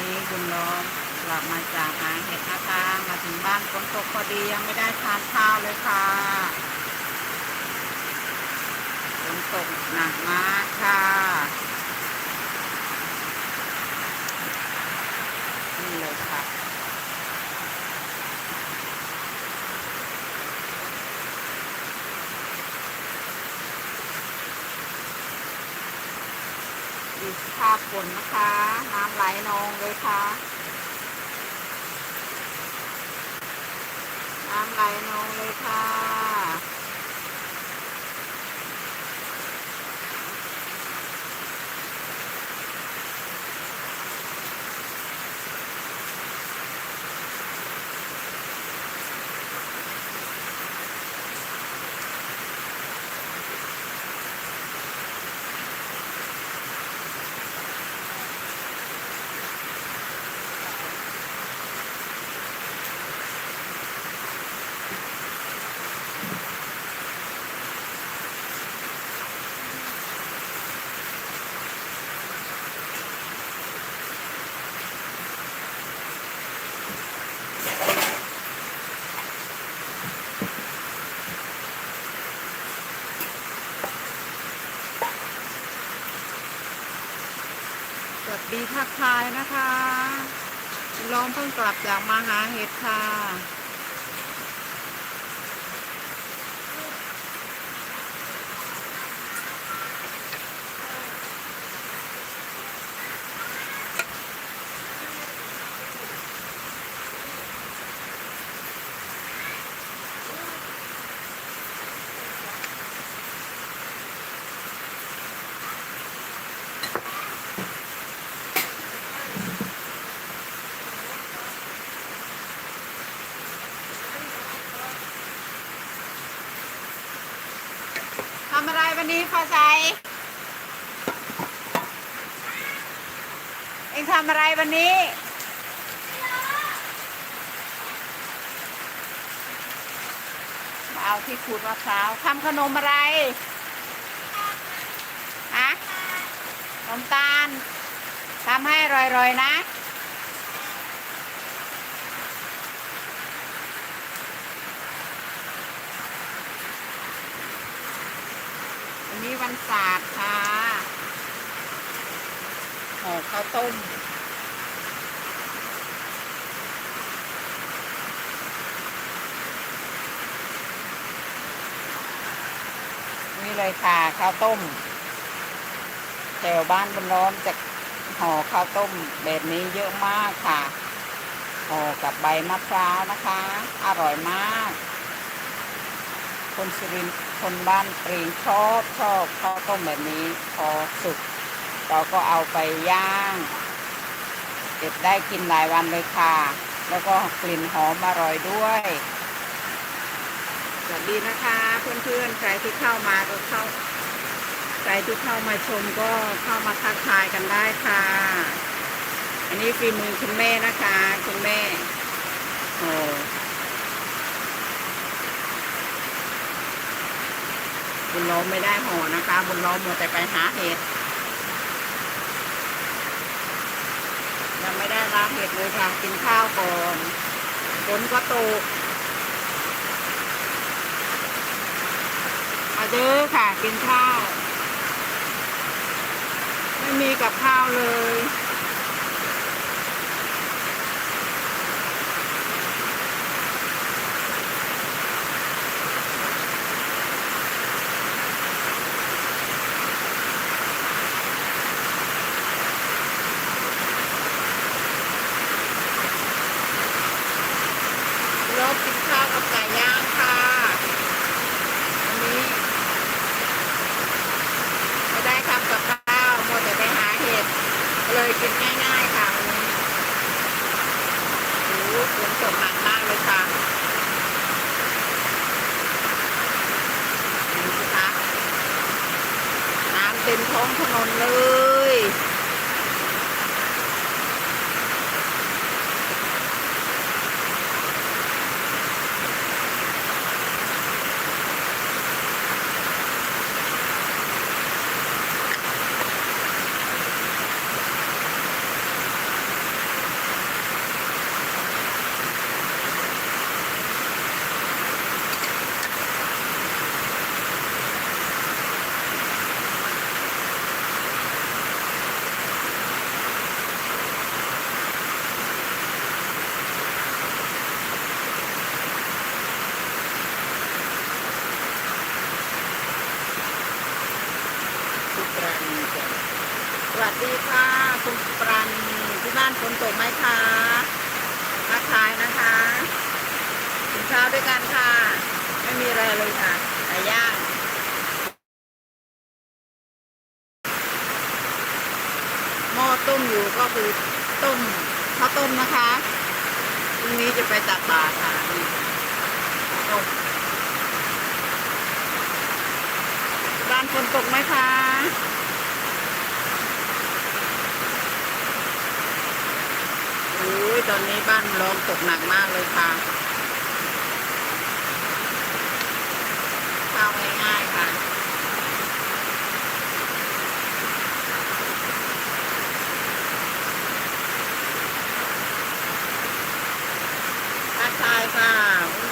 นี้คุณล้อมกลับมาจากหาเห็ดนะคะมาถึงบ้านฝนตกพอดียังไม่ได้ทานข้าวเลยค่ะฝนตกหนักมากค่ะนี่เลยค่ะ ดูสภาพ ฝนนะคะ น้ำไหลนองเลยค่ะ น้ำไหลนองเลยค่ะ สวัสดี ทักทายนะคะ ล้อมเพิ่งกลับจากมาหาเห็ดค่ะ วันนี้ฟ้าใสเอ็งทำอะไรวันนี้ เอาที่ขูดมะพร้าวทำขนมอะไรฮะขนมตาลทำให้อร่อยๆนะ นี้วันศาสตร์ค่ะห่อข้าวต้มนี่เลยค่ะข้าวต้มแถวบ้านบนร้อมจะห่อข้าวต้มแบบนี้เยอะมากค่ะห่อกับใบมะพร้าวนะคะ อร่อยมาก คนสุรินทร์ คนบ้านปรีงชอบชอบข้าวต้มแบบนี้พอสุกเราก็เอาไปย่างเก็บได้กินหลายวันเลยค่ะ แล้วก็กลิ่นหอมอร่อยด้วยสวัสดีนะคะ เพื่อนๆใครที่เข้ามาก็เข้าใครที่เข้ามาชมก็เข้ามาทักทายกันได้ค่ะ อันนี้ฝีมือคุณแม่นะคะ คุณแม่โอ้ บุญล้อมไม่ได้ห่อนะคะ บุญล้อมมัวแต่ไปหาเห็ดยังไม่ได้ล้างเห็ดเลยค่ะ กินข้าวก่อนฝนก็ตกมาเด้อค่ะ กินข้าว ไม่มีกับข้าวเลย รบกินข้าวกับไก่ย่างค่ะวันนี้ไม่ได้ทำกับข้าวมัวแต่ไปหาเห็ด เลยกินง่ายๆค่ะวันนี้โอ้โหฝนตกหนักมากเลยค่ะดูสิคะน้ำเต็มท้องถนนเลย ฝ พี่คะฟูมฟันที่บ้านฝนตกไหมคะทักทายนะคะกินข้าวด้วยกันค่ะ ไม่มีอะไรเลยค่ะไก่ย่างหม้อต้มอยู่ก็คือต้มข้าวต้มนะคะพรุ่งนี้จะไปตักบาตรค่ะต้มบ้านฝนตกไหมคะ โอ้ย ตอนนี้บ้านร้องตกหนักมากเลยค่ะข้าง่ายๆค่ะ ทักทายค่ะ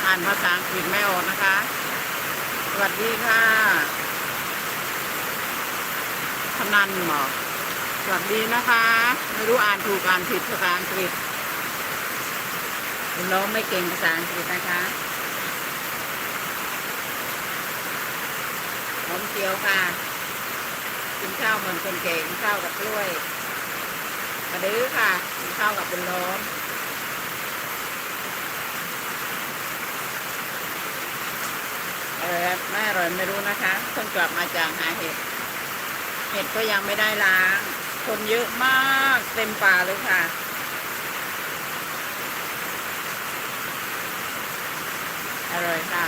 อ่านภาษาอังกฤษไม่ออกนะคะ สวัสดีค่ะพนันหมอสวัสดีนะคะ ไม่รู้อ่านถูกอ่านผิดภาษาอังกฤษ น้องไม่เก่งภาษาอังกฤษนะคะหอมเจียวค่ะกินข้าวเหมือนคนเก่งข้าวกับกล้วยมาดื้อค่ะกินข้าวกับบุญล้อมอร่อยไม่อร่อยไม่รู้นะคะเพิ่งกลับมาจากหาเห็ด เห็ดก็ยังไม่ได้ล้าง คนเยอะมากเต็มป่าเลยค่ะ ร่อยค่ะ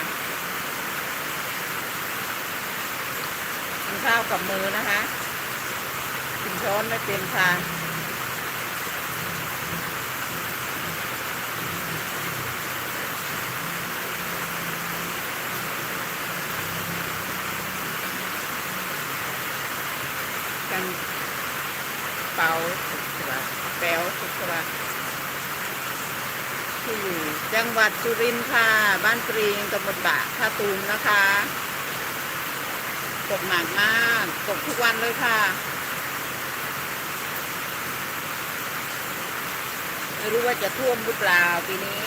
กินข้าวกับมือนะคะกินช้อนไม่เป็นค่ะกันเป่าสุขสวัสดิ์แป๋วสุขสวัสดิ์ ที่อยู่จังหวัดสุรินทร์ค่ะ บ้านปรีงตำบลบะท่าตูมนะคะตกหนักมากตกทุกวันเลยค่ะ ไม่รู้ว่าจะท่วมหรือเปล่าปีนี้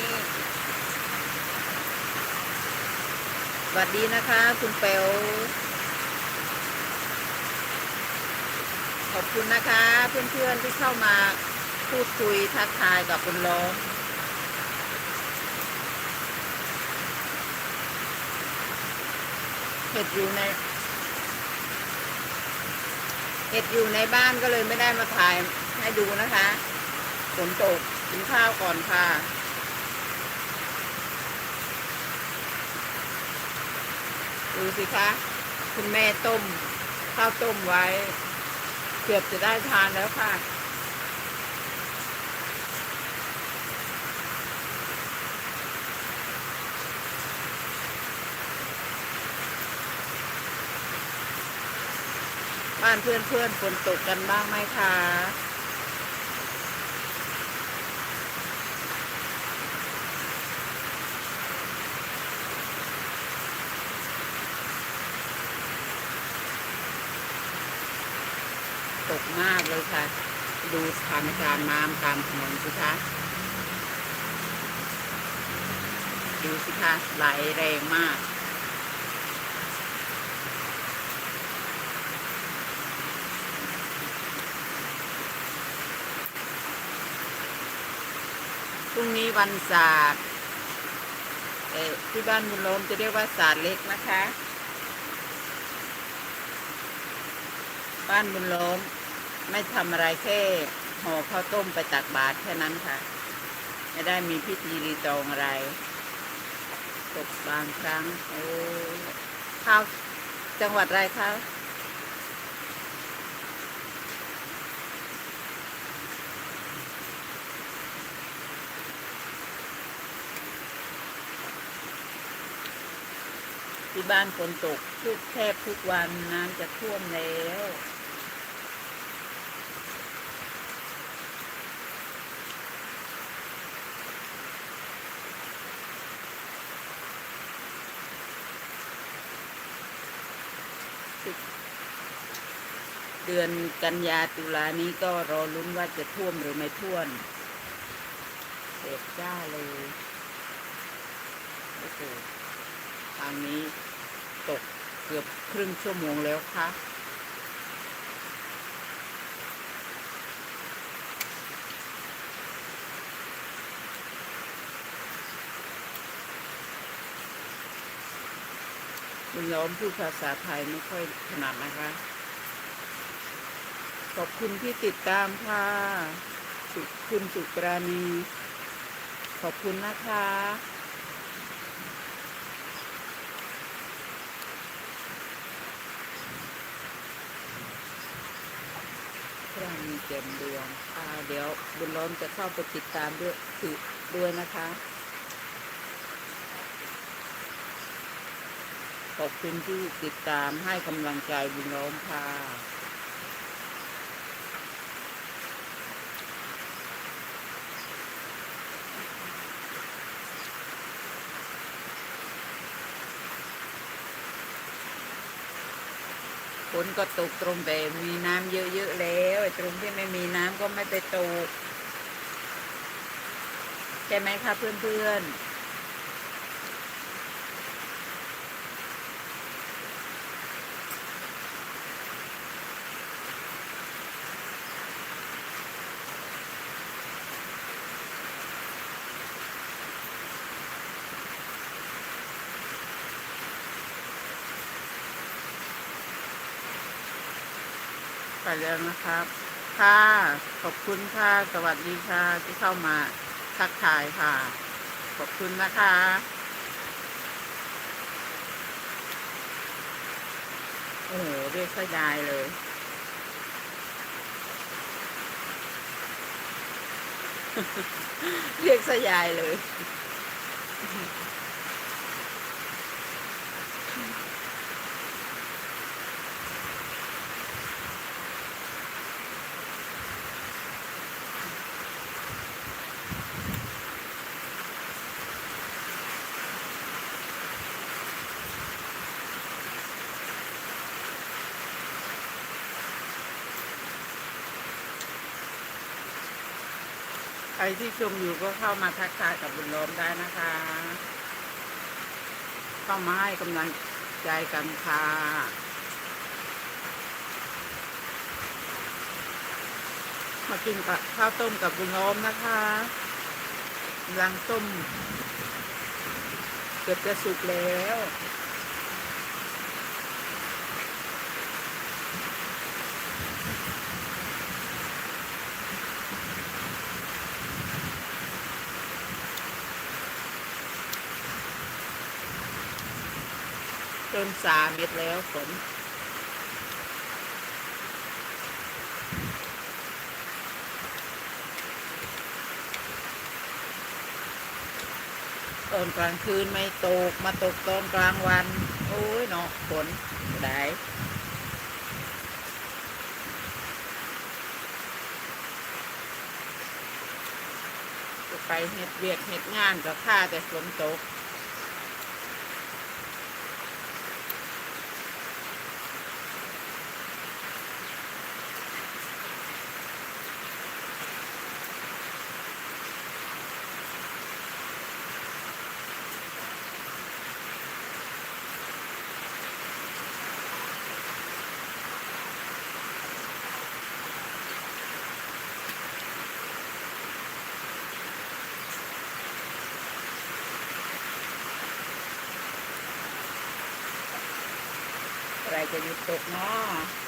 สวัสดีนะคะ คุณเปลวขอบคุณนะคะ เพื่อนๆที่เข้ามาพูดคุยทักทายกับคุณล้อ เห็ดอยู่ใน เห็ดอยู่ในบ้านก็เลยไม่ได้มาถ่ายให้ดูนะคะฝนตกกินข้าวก่อนค่ะดูสิคะ คุณแม่ต้ม ข้าวต้มไว้ เกือบจะได้ทานแล้วค่ะ บ้านเพื่อนเพื่อนฝนตกกันบ้างไหมคะ ตกมากเลยค่ะ ดูสถานการณ์น้ำตามถนนสิคะ ดูสิคะไหลแรงมาก พรุ่งนี้วันศาสตร์ที่บ้านบุญโลมจะเรียกว่าศาสตร์เล็กนะคะ บ้านบุญโลมไม่ทำอะไรแค่ห่อข้าวต้มไปตักบาตรแค่นั้นค่ะ ไม่ได้มีพิธีรีตองอะไร ตกบางครั้ง โอ้ข้าวจังหวัดอะไรคะ ที่บ้านฝนตกทุกแทบทุกวันน้ำจะท่วมแล้วเดือนกันยาตุลานี้ก็รอลุ้นว่าจะท่วมหรือไม่ท่วมเสร็จจ้าเลยโอ้โหางนี้ตกเกือบครึ่งชั่วโมงแล้วค่ะ คุณล้อมพูดภาษาไทยไม่ค่อยถนัดนะคะ ขอบคุณที่ติดตามค่ะสุคุณสุกราณี ขอบคุณนะคะ พระมีเกมดวงอ่าเดี๋ยวบุญล้อมจะเข้าไปติดตามด้วยคือด้วยนะคะ ขอบคุณที่ติดตามให้กำลังใจบุญล้อมค่ะ ฝนก็ตกตรงแต่มีน้ำเยอะๆแล้วตรงที่ไม่มีน้ำก็ไม่ไปตกใช่ไหมคะเพื่อนๆ แล้วนะครับ ค่ะขอบคุณค่ะ สวัสดีค่ะ ที่เข้ามาทักทายค่ะ ขอบคุณนะคะโอ้โหเรียกสยายเลยเรียกสยายเลย ใครที่ชมอยู่ก็เข้ามาทักทายกับบุญล้อมได้นะคะ เข้ามาให้กำลังใจกันค่ะมากินกับข้าวต้มกับบุญล้อมนะคะกำลังต้ม เกือบจะสุกแล้ว จนสามเม็ดแล้วฝนตอนกลางคืนไม่ตก มาตกตอนกลางวัน โอ้ยเนาะฝนได้จะไปเห็ดเวียกเห็ดงานกับข้าแต่ฝนตก จะหยุดตกเนาะ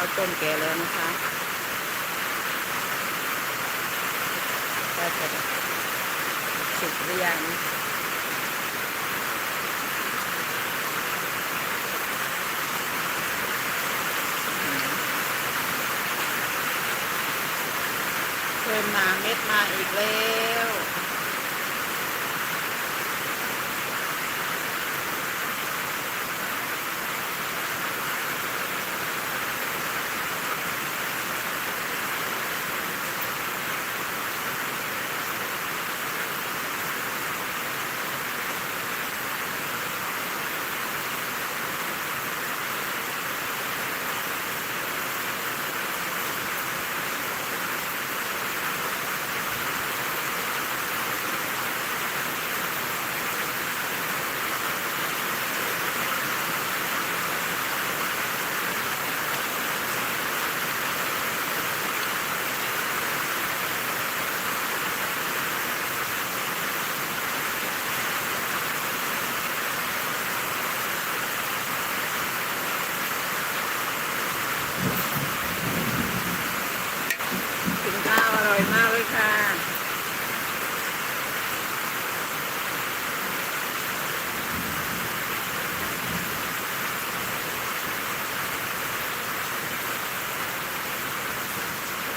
ข้าวต้มแกแล้วนะคะก็จะสุกหรือยังเพิ่มมาเม็ดมาอีกแล้ว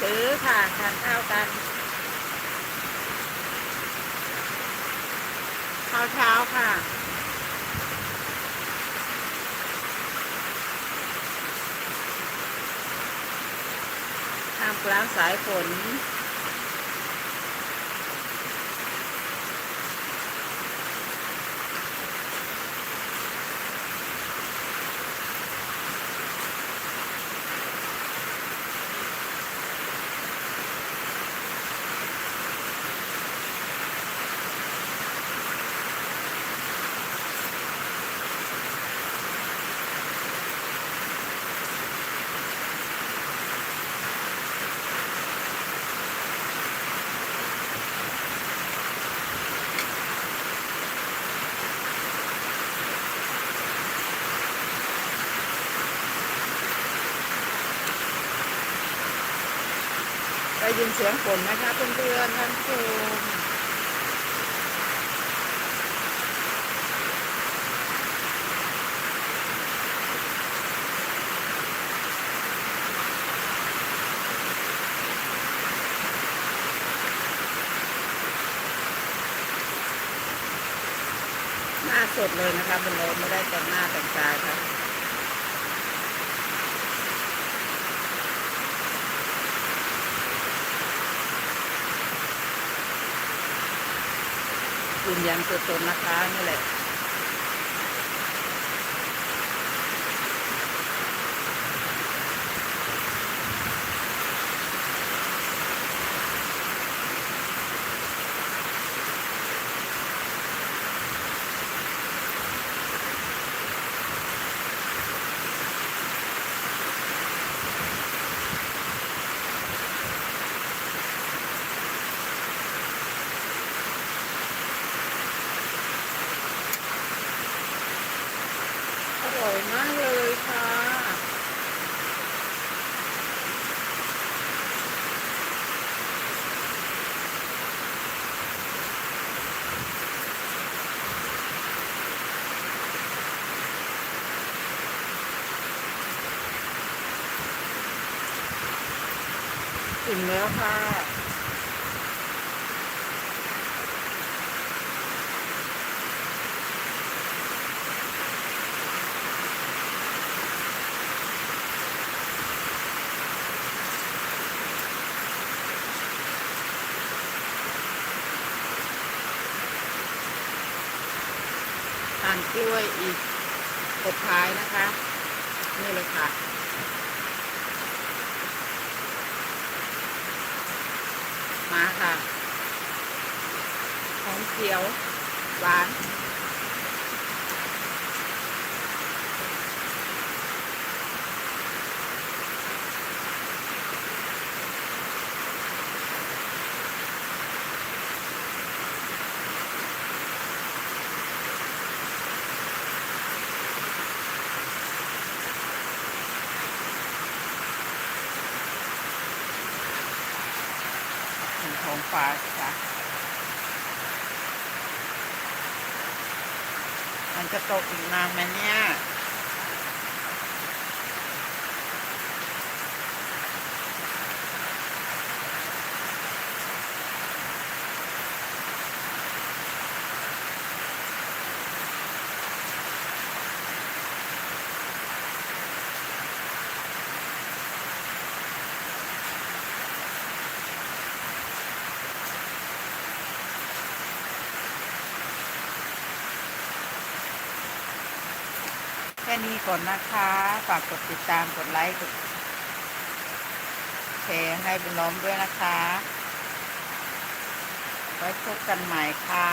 ถื อค่ะทานข้าวกันข้าวเช้าค่ะท่ามกลางสายฝน ยินเสียงฝนไหมคะเพื่อนๆท่านผู้ชมหน้าสดเลยนะคะบนรถไม่ได้แต่งหน้าแต่งตาค่ะ ยืนยันตัวตนนะคะนี่แหละ อร่อยมากเลยค่ะ ถึงแล้วค่ะทานกล้วยอีกสุดท้ายนะคะ นี่เลยค่ะ มาค่ะหอมเขียว หวาน ถึงท้องฟ้าสิคะมันจะตกอีกนานไหมเนี่ย นี้ก่อนนะคะ ฝากกดติดตามกดไลค์กดแชร์ให้เป็นล้อมด้วยนะคะ ไว้พบกันใหม่ค่ะ